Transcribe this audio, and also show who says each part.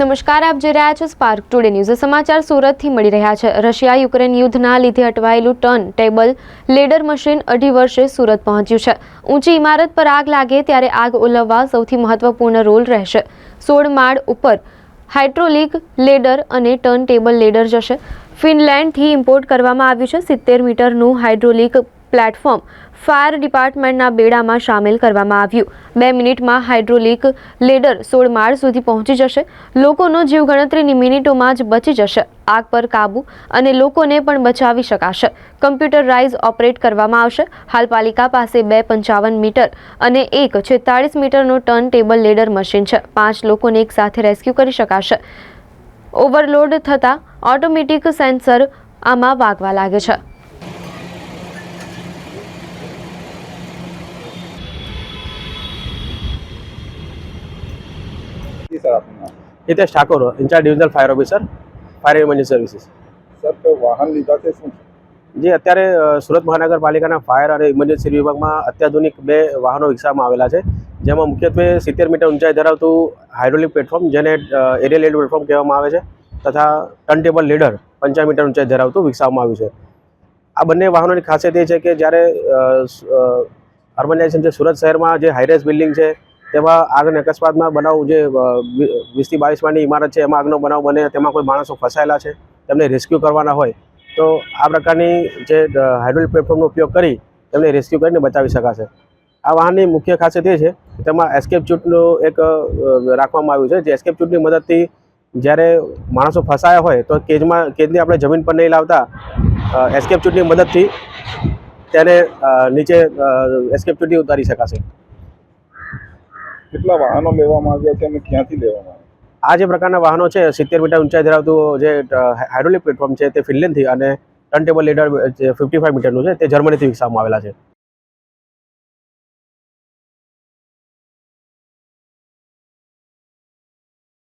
Speaker 1: નમસ્કાર, આપ જોઈ રહ્યા છો સ્પાર્ક ટુડે ન્યૂઝ સમાચાર સુરતથી મળી રહ્યા છે. રશિયા યુક્રેન યુદ્ધના લીધે અટવાયેલું ટર્ન ટેબલ લેડર મશીન અઢી વર્ષે સુરત પહોંચ્યું છે. ઊંચી ઇમારત પર આગ લાગે ત્યારે આગ ઓલવવા સૌથી મહત્વપૂર્ણ રોલ રહેશે. સોળ માળ ઉપર હાઇડ્રોલિક લેડર અને ટર્ન ટેબલ લેડર જશે. ફિનલેન્ડથી ઇમ્પોર્ટ કરવામાં આવ્યું છે. સિત્તેર મીટરનું હાઇડ્રોલિક પ્લેટફોર્મ ફાયર ડિપાર્ટમેન્ટના બેડામાં સામેલ કરવામાં આવ્યું. બે મિનિટમાં હાઇડ્રોલિક લેડર સોળ માળ સુધી પહોંચી જશે. લોકોનો જીવ ગણતરીની મિનિટોમાં જ બચી જશે. આગ પર કાબૂ અને લોકોને પણ બચાવી શકાશે. કમ્પ્યુટરાઇઝ ઓપરેટ કરવામાં આવશે. હાલ પાલિકા પાસે બે પંચાવન મીટર અને એક છેતાળીસ મીટરનો ટર્ન ટેબલ લેડર મશીન છે. પાંચ લોકોને એકસાથે રેસ્ક્યુ કરી શકાશે. ઓવરલોડ થતાં ઓટોમેટિક સેન્સર આમાં વાગવા લાગે છે.
Speaker 2: જી સર આપનું
Speaker 3: Hitesh Thakor incharge divisional fire officer fire emergency services
Speaker 2: sir તો વાહન લીધા છે શું
Speaker 3: જે અત્યારે સુરત મહાનગરપાલિકાના ફાયર અને ઇમરજન્સી વિભાગમાં અત્યાધુનિક બે વાહનો વિકસાવવામાં આવેલા છે જેમાં મુખ્યત્વે સિત્તેર મીટર ઊંચાઈ ધરાવતું હાઇડ્રોલિક પ્લેટફોર્મ જેને એરિયલ એડ પ્લેટફોર્મ કહેવામાં આવે છે તથા ટર્નટેબલ લીડર પંચાવન મીટર ઊંચાઈ ધરાવતું વિકસાવવામાં આવ્યું છે. આ બંને વાહનોની ખાસિયત એ છે કે જ્યારે અર્બનાઇઝેશન છે સુરત શહેરમાં જે હાઈરેસ બિલ્ડિંગ છે તેમાં આગને અકસ્માતમાં બનાવ જે વીસથી બાવીસ માળની ઇમારત છે, એમાં આગનો બનાવ બને, તેમાં કોઈ માણસો ફસાયેલા છે, તેમને રેસ્ક્યુ કરવાના હોય, તો આ પ્રકારની જે હાઇડ્રોલિક પ્લેટફોર્મનો ઉપયોગ કરી તેમને રેસ્ક્યુ કરીને બચાવી શકાશે. આ વાહનની મુખ્ય ખાસિયત એ છે, તેમાં એસ્કેપ ચૂટનું એક રાખવામાં આવ્યું છે, જે એસ્કેપ ચૂટની મદદથી જ્યારે માણસો ફસાયા હોય, તો કેજમાં, કેજને આપણે જમીન પર નહીં લાવતા એસ્કેપ ચૂટની મદદથી તેને નીચે એસ્કેપ ચૂટની ઉતારી શકાશે.
Speaker 2: કેટલા વાહનો લેવામાં આવ્યા છે અને ક્યાંથી લેવામાં આવ્યા?
Speaker 3: આ જે પ્રકારના વાહનો છે, સિત્તેર મીટર ઊંચાઈ ધરાવતું જે હાઇડ્રોલિક પ્લેટફોર્મ છે તે ફિનલેન્ડથી અને ટર્ન ટેબલ લીડર જે ફિફ્ટી ફાઇવ મીટરનું છે તે જર્મનીથી વિકસાવવામાં આવેલા છે.